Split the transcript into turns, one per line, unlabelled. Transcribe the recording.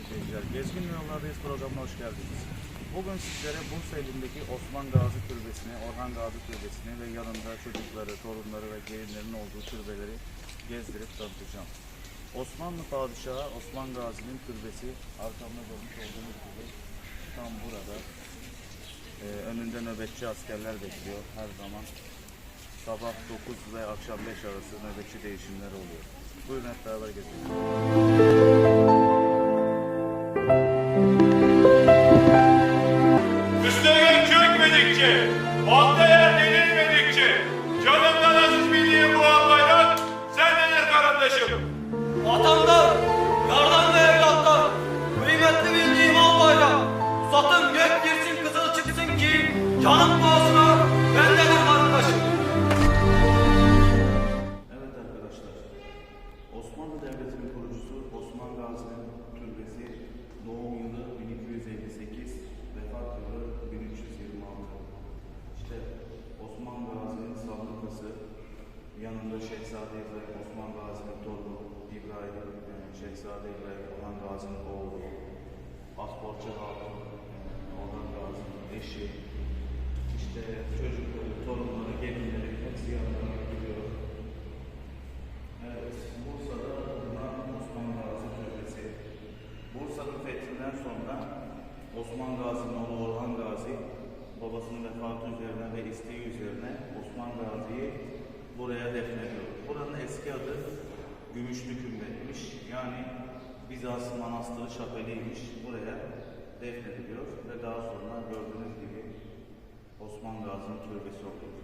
izleyiciler. Gezgin Yollardayız programına hoş geldiniz. Bugün sizlere Bursa ilindeki Osman Gazi Türbesi'ni, Orhan Gazi Türbesi'ni ve yanında çocukları, torunları ve gelinlerin olduğu türbeleri gezdirip tanıtacağım. Osmanlı Padişahı Osman Gazi'nin türbesi arkamda görmüş olduğunuz gibi tam burada. Ee, önünde nöbetçi askerler bekliyor her zaman. Sabah 9 ve akşam 5 arası nöbetçi değişimleri oluyor. Buyurun hep beraber gezelim.
Kardeşim.
Vatandaş, yardan ve evlattan, kıymetli bildiğim al bayrak. Satın gök girsin kızıl çıksın ki, canım pahasına bendedir kardeşim.
Evet arkadaşlar, Osmanlı Devleti'nin kurucusu Osman Gazi'nin türbesi doğum yılı 1258, vefat yılı 1326. yanında Şehzade İbrahim, Osman Gazi'nin torunu İbrahim, Şehzade İbrahim, Orhan Gazi'nin oğlu, Asborça Hatun, yani Gazi'nin eşi, işte çocukları, torunları, gelinleri hepsi yanlarına gidiyor. Evet, Bursa'da bulunan Osman Gazi Türbesi. Bursa'nın fethinden sonra Osman Gazi'nin oğlu Orhan Gazi babasının vefatı üzerine ve isteği üzerine Osman Gazi'yi buraya defnediyor. Buranın eski adı Gümüşlü Kümbeymiş. Yani Bizans Manastırı Şapeli'ymiş. Buraya defnediliyor ve daha sonra gördüğünüz gibi Osman Gazi'nin türbesi oluyor.